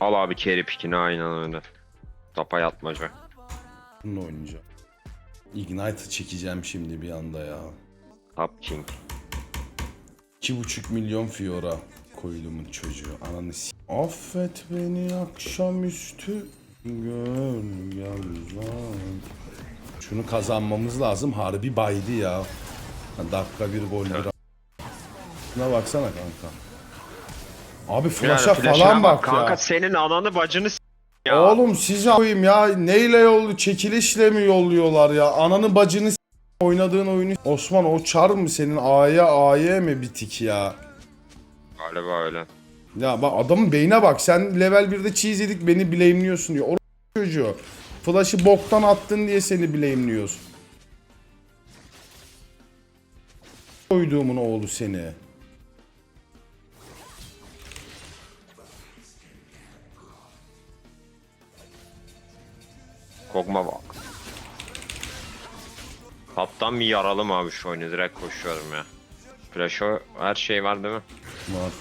Al abi carry pickini aynen öyle. Tapa yatmaca. Bununla oynayacağım. Ignite'ı çekeceğim şimdi bir anda ya. Top king. 2,5 milyon Fiora koydumun çocuğu. Ananı s- Affet beni akşamüstü uzan. Şunu kazanmamız lazım. Harbi baydı ya. Dakika bir gol bir. Şuna baksana kanka. Abi flash'a flash'ına falan bak Kanka ya. senin ananı bacını s- ya. Oğlum size koyayım ya. Neyle yollu çekilişle mi yolluyorlar ya? Ananı bacını s- oynadığın oyunu. Osman o çar mı senin A'ya A'ya mi bitik ya? Galiba öyle. Ya bak adamın beyine bak. Sen level 1'de cheese yedik beni blame'liyorsun diyor. O çocuğu. Flash'ı boktan attın diye seni blame'liyoruz. Koyduğumun oğlu seni. Kogma bak. Kaptan bir yaralım abi şu oyunu direkt koşuyorum ya. Flash'o her şey var değil mi? Var.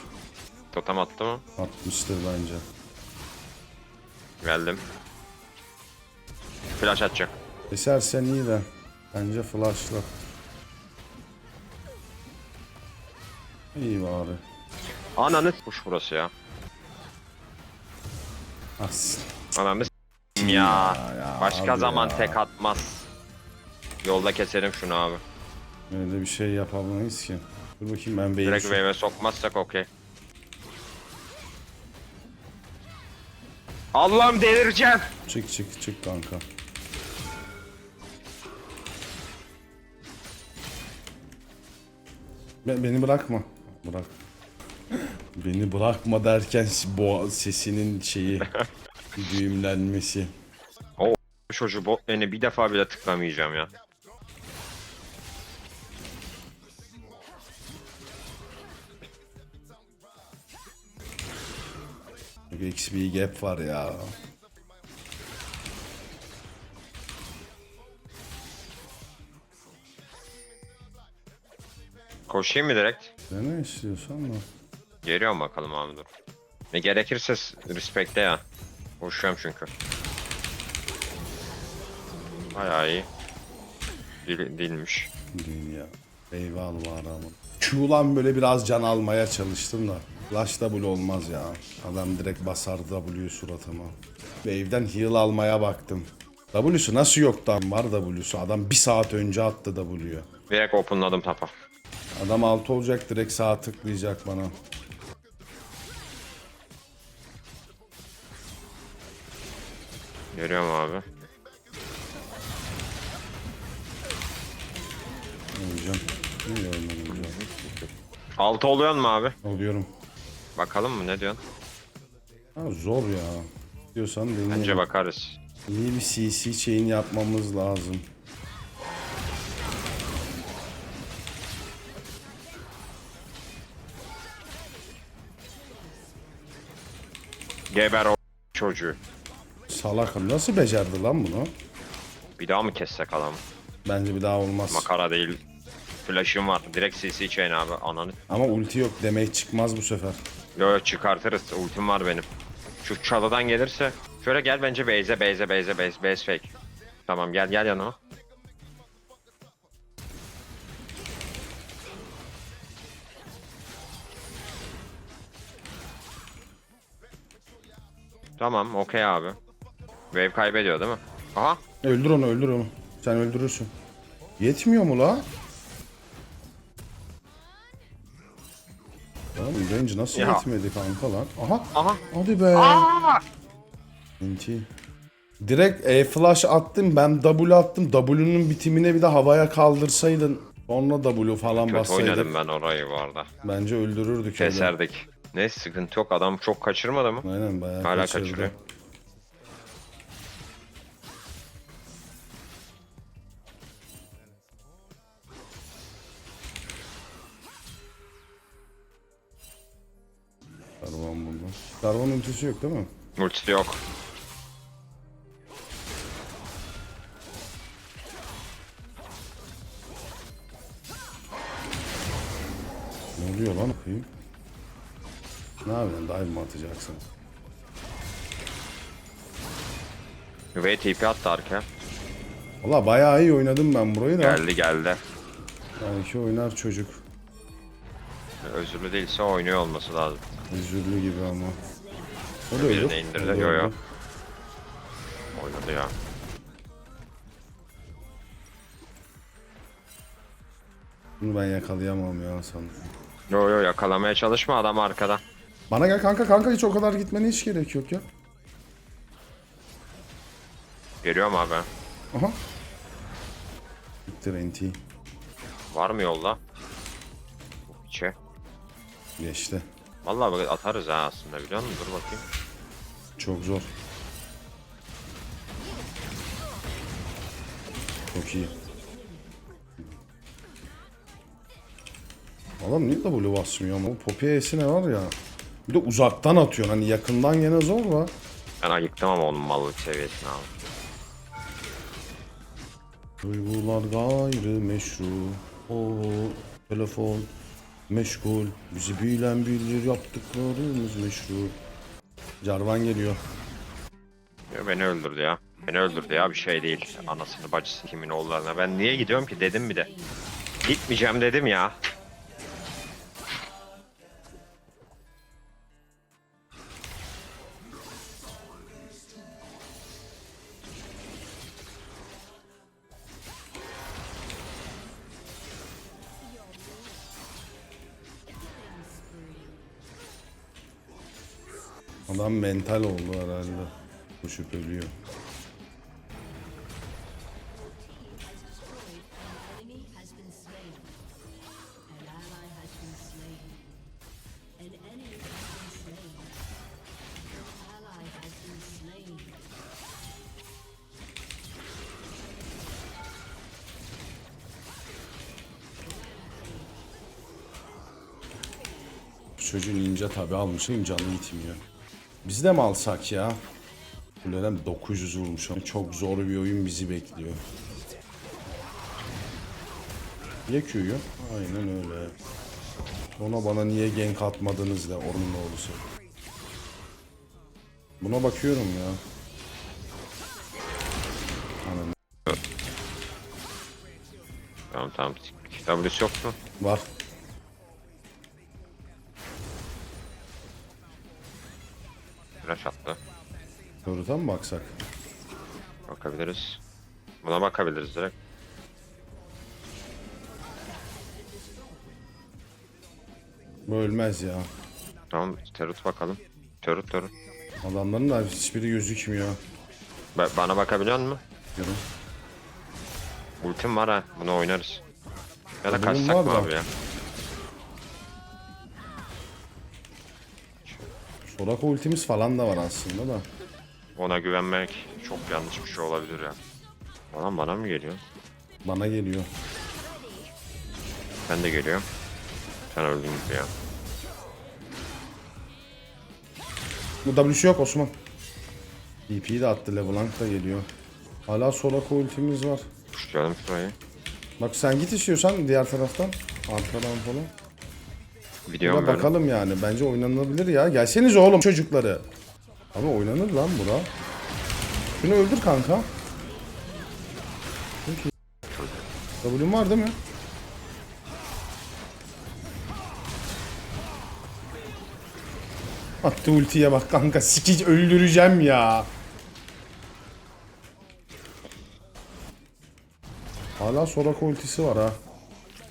Totem attı mı? Atmıştır bence. Geldim. Flash atacak. Esersen iyi de. Bence flash'la. İyi bari. Ananı kuş burası ya. As. Ananı s**eyim ya. ya, Başka abi zaman ya. tek atmaz. Yolda keserim şunu abi. Öyle bir şey yapamayız ki. Dur bakayım ben beyim Direkt wave'e sokmazsak okey. Allah'ım delireceğim. Çık çık çık kanka. Be- beni bırakma. Bırak. Beni bırakma derken bu sesinin şeyi düğümlenmesi. Çocuğu bot lane'e bir defa bile tıklamayacağım ya. XP gap var ya. Koşayım mı direkt? Ne ne istiyorsan da. Geliyorum bakalım abi dur. Ne gerekirse respekte ya. Koşuyorum çünkü. Bayağı iyi. Dil, dilmiş. Değil ya. Eyval var ama. Q'lan böyle biraz can almaya çalıştım da. Flash W olmaz ya. Adam direkt basar W suratıma. Wave'den heal almaya baktım. W'su nasıl yoktan var W'su? Adam bir saat önce attı W'yu. Direkt openladım tapa. Adam altı olacak direkt sağa tıklayacak bana. Görüyorum abi. Oynayacağım. Ne oynayacağım? Altı oluyor mu abi? Oluyorum. Bakalım mı ne diyorsun? Ha, zor ya. Diyorsan Bence deneyelim. bakarız. İyi bir CC chain yapmamız lazım. Geber o çocuğu. Salak nasıl becerdi lan bunu? Bir daha mı kessek adamı? Bence bir daha olmaz. Makara değil. Flash'ım var. Direkt CC chain abi. Ananı. Ama ulti yok demek çıkmaz bu sefer. Yo yo çıkartırız. Ultim var benim. Şu çalıdan gelirse. Şöyle gel bence base'e base'e base'e base base fake. Tamam gel gel yanıma. Tamam okey abi. Wave kaybediyor değil mi? Aha. Öldür onu öldür onu. Sen öldürürsün. Yetmiyor mu la? Oğlum range nasıl Ya. yetmedi kanka lan? Aha. Aha. Hadi be. Enti. Direkt E flash attım ben W attım. W'nun bitimine bir de havaya kaldırsaydın. Sonra W falan Kötü bassaydık. oynadım ben orayı bu arada. Bence öldürürdük. öyle. Keserdik. Ne sıkıntı yok adam çok kaçırmadı mı? Aynen bayağı Hala kaçırdı. kaçırıyor. Burada. Karvan ultisi yok değil mi? Ultisi yok. Ne oluyor lan okuyayım? Ne yapıyorsun? Dive mi atacaksın? Ve TP attı arkaya. Valla bayağı iyi oynadım ben burayı da. Geldi geldi. Belki oynar çocuk. Özürlü değilse oynuyor olması lazım. Üzüldü gibi ama. O da öldü. indirdi, yo, yo. Oynadı ya. Bunu ben yakalayamam ya sanırım. Yo yo yakalamaya çalışma adam arkada. Bana gel kanka kanka hiç o kadar gitmene hiç gerek yok ya. Geliyorum abi. Aha. Bitti Renti. Var mı yolda? İçe. Geçti. Vallahi bak atarız ha aslında biliyor musun? Dur bakayım. Çok zor. Çok iyi. Adam niye W basmıyor ama? Poppy E'si ne var ya? Bir de uzaktan atıyor. Hani yakından gene zor da. Ben ayıktım ama onun mallık seviyesini abi. Duygular gayrı meşru. O telefon meşgul. Bizi bilen bilir yaptıklarımız meşru. Jarvan geliyor. Ya beni öldürdü ya. Beni öldürdü ya bir şey değil. Anasını bacısı kimin oğullarına. Ben niye gidiyorum ki dedim bir de. Gitmeyeceğim dedim ya. Adam mental oldu herhalde. Koşup ölüyor. Çocuğun ninja tabi almışım canı gitmiyor. Biz de mi alsak ya? Kuleden 900 vurmuş. Çok zor bir oyun bizi bekliyor. Ye Q'yu. Aynen öyle. Ona bana niye gank atmadınız da onun oğlusu. Buna bakıyorum ya. Anam Tamam tamam. W'si yok mu? var. Flash attı. Yoruta mı baksak? Bakabiliriz. Buna bakabiliriz direkt. Bu ölmez ya. Tamam Terut bakalım. Terut Terut. Adamların da hiçbiri gözükmüyor. Ba- bana bakabiliyor musun? Diyorum. Ultim var ha. Bunu oynarız. Ya da Benim kaçsak var mı da. abi ya? Soraka ultimiz falan da var aslında da. Ona güvenmek çok yanlış bir şey olabilir ya. Adam bana mı geliyor? Bana geliyor. Ben de geliyorum. Sen öldün gibi ya. Bu W'su yok Osman. DP'yi de attı. LeBlanc da geliyor. Hala Soraka ultimiz var. Tuşlayalım şurayı. Bak sen git istiyorsan diğer taraftan. Arkadan falan. Gidiyorum Buna bakalım yani. Bence oynanabilir ya. Gelseniz oğlum çocukları. Abi oynanır lan bura. Şunu öldür kanka. Peki. W'm var değil mi? Attı ultiye bak kanka. Sikic öldüreceğim ya. Hala Soraka ultisi var ha.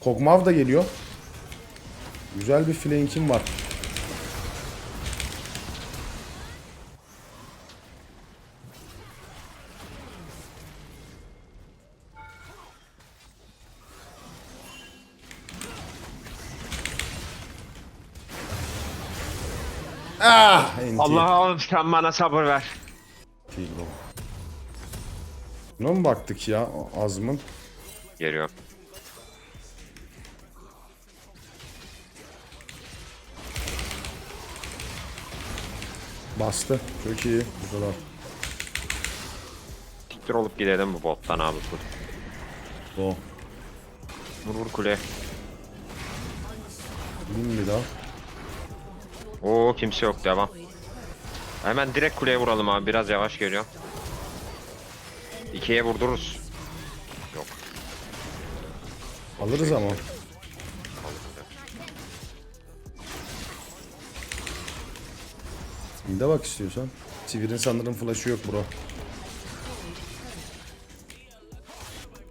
Kog'Maw da geliyor. Güzel bir flank'im var. Ah! Allah'ım sen bana sabır ver. Bu. Buna mı baktık ya Azmın? Geliyor. Bastı. Çok iyi. Bu kadar. Siktir olup gidelim bu bottan abi. Vur O. vur, vur kuleye. Bin bir daha. Oo kimse yok devam. Hemen direkt kuleye vuralım abi biraz yavaş geliyor. İkiye vurdururuz. Yok. Alırız ama. Bir de bak istiyorsan. Sivir'in sanırım flash'ı yok bro.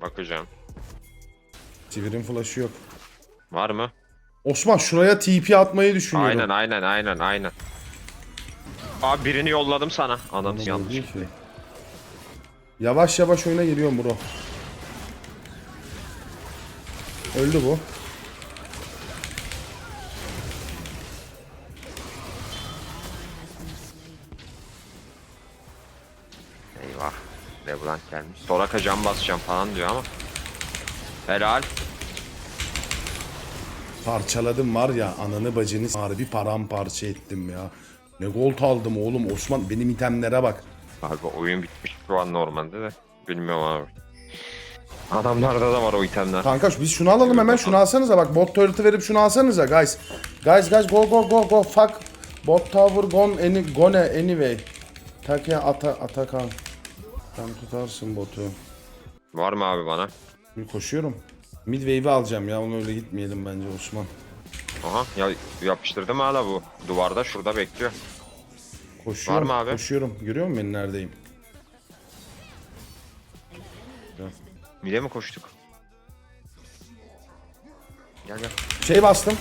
Bakacağım. Sivir'in flash'ı yok. Var mı? Osman şuraya TP atmayı düşünüyorum. Aynen aynen aynen aynen. Abi birini yolladım sana. Anlamadım yanlış. ki. Yavaş yavaş oyuna geliyorum bro. Öldü bu. Leblanc gelmiş. Soraka cam basacağım falan diyor ama. Helal. Parçaladım var ya ananı bacını harbi paramparça ettim ya. Ne gold aldım oğlum Osman benim itemlere bak. Abi oyun bitmiş şu an normalde de. Bilmiyorum abi. Adamlarda da var o itemler. Kanka biz şunu alalım hemen şunu alsanıza bak bot turret'ı verip şunu alsanıza guys. Guys guys go go go go fuck. Bot tower gone any gone anyway. Take ata Atakan. Sen tutarsın botu. Var mı abi bana? Bir koşuyorum. Mid wave'i alacağım ya onu öyle gitmeyelim bence Osman. Aha ya yapıştırdım hala bu. Duvarda şurada bekliyor. Koşuyorum. Var mı abi? Koşuyorum. Görüyor musun beni neredeyim? Mide mi koştuk? Gel gel. Şey bastım.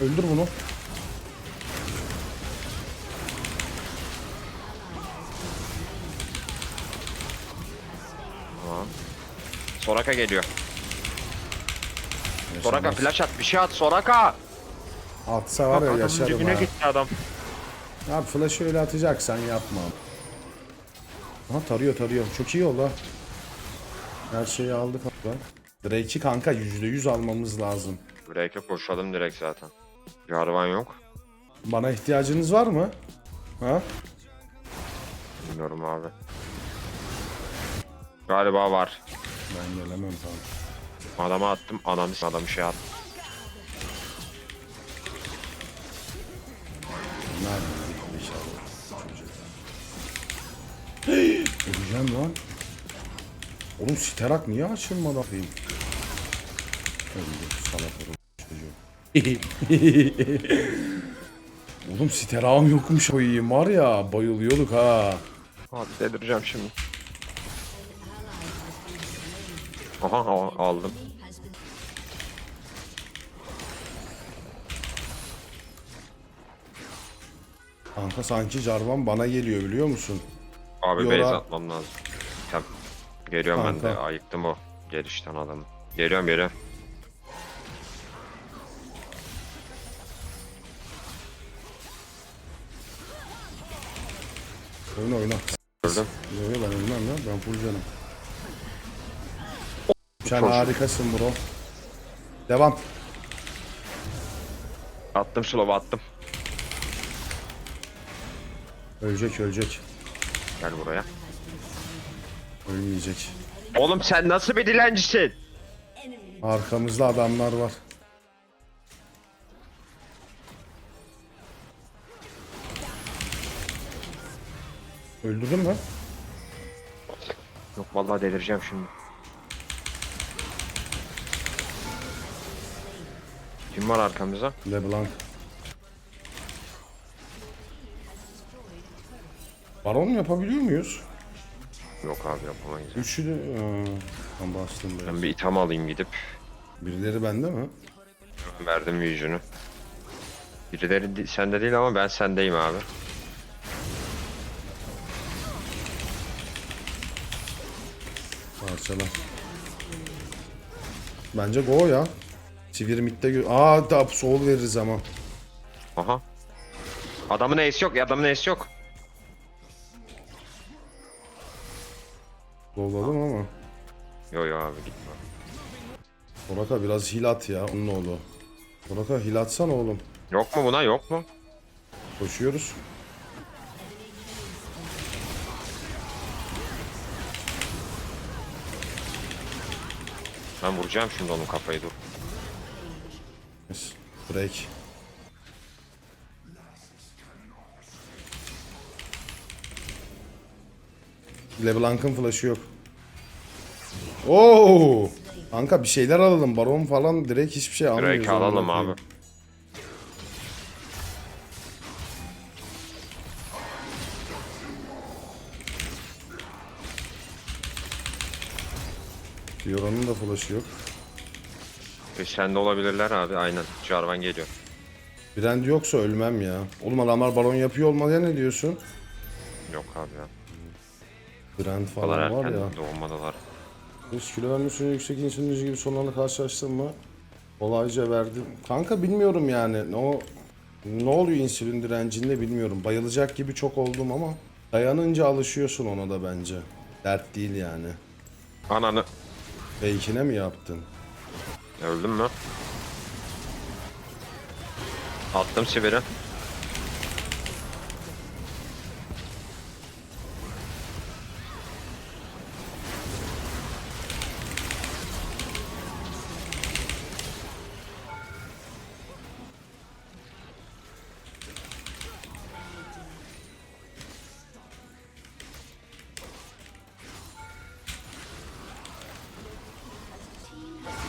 Öldür bunu. Soraka geliyor. Soraka flash at bir şey at Soraka. Atsa var ya Adamın yaşarım ha. gitti adam. Abi flash'ı öyle atacaksan yapma. Ha tarıyor tarıyor. Çok iyi oldu ha. Her şeyi aldık abi. Drake'i kanka %100 almamız lazım. Break'e koşalım direkt zaten. Jarvan yok. Bana ihtiyacınız var mı? Ha? Bilmiyorum abi. Galiba var. Ben gelemem tamam. Adama attım. Ananı s- adamı şey attı. Nerede? İnşallah. Çocuk. Hey! Öleceğim lan. Oğlum siterak niye açılmadı bakayım? Öldü salak oğlum çocuğu. Oğlum siterağım yokmuş koyayım var ya bayılıyorduk ha. Abi delireceğim şimdi. Aha al- aldım. Kanka sanki Jarvan bana geliyor biliyor musun? Abi Yola- base atmam lazım. Tamam. Geliyorum ben de. Kanka. Ayıktım o gelişten adamı. Geliyorum geliyorum. Oyna oyna. Öldüm. Yok ben ölmem ya ben full canım. Sen Çok- harikasın bro. Devam. Attım slow'u attım. Ölecek ölecek. Gel buraya. Ölmeyecek. Oğlum sen nasıl bir dilencisin? Arkamızda adamlar var. Öldürdün mü? Yok vallahi delireceğim şimdi. Kim var arkamızda? LeBlanc. Baron yapabiliyor muyuz? Yok abi yapamayız. Üçü de... Aa, ben bastım biraz. Ben bir itham alayım gidip. Birileri bende mi? Verdim yüzünü. Birileri sende değil ama ben sendeyim abi. Parçala. Bence go ya. Sivir midde gö- Aa da soul veririz ama. Aha. Adamın ace yok, adamın ace yok. Golladım ama. Yo yo abi gitme. Soraka biraz hil at ya onun oğlu. Soraka hil atsana oğlum. Yok mu buna yok mu? Koşuyoruz. Ben vuracağım şimdi onun kafayı dur. Break. LeBlanc'ın flash'ı yok. Oo! Kanka bir şeyler alalım. Baron falan direkt hiçbir şey almıyoruz. Direkt alalım abi. koyayım. Fiora'nın da flash'ı yok. E, sende olabilirler abi aynen. Jarvan geliyor. Brand yoksa ölmem ya. Oğlum adamlar baron yapıyor olmalıya ne diyorsun? Yok abi ya. Brand falan var erken ya. doğmadılar. Hiç kilo verme süreci yüksek insülin gibi sorunlarla karşılaştın mı? Kolayca verdim. Kanka bilmiyorum yani. Ne o ne oluyor insülin direncinde bilmiyorum. Bayılacak gibi çok oldum ama dayanınca alışıyorsun ona da bence. Dert değil yani. Ananı. Fake'ine mi yaptın? Öldün mü? Attım Sibir'e.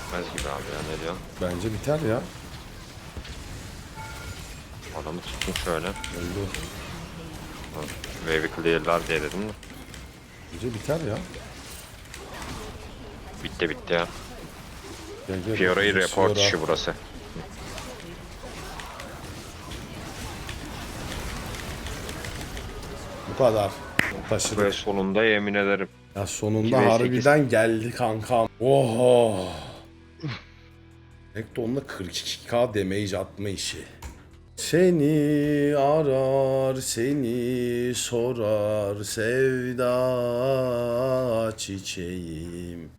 Bitmez gibi abi ya ne diyor? Bence biter ya. Adamı tuttum şöyle. Öldü. Wave'i clear'lar diye dedim de. Bence biter ya. Bitti bitti ya. Gel, gel. Fiora'yı report Fiora. işi burası. Bu kadar. Taşıdık. Ve sonunda yemin ederim. Ya sonunda 2 ve harbiden geldi kankam. Oho. Ekto onunla 42k damage atma işi. Seni arar, seni sorar sevda çiçeğim.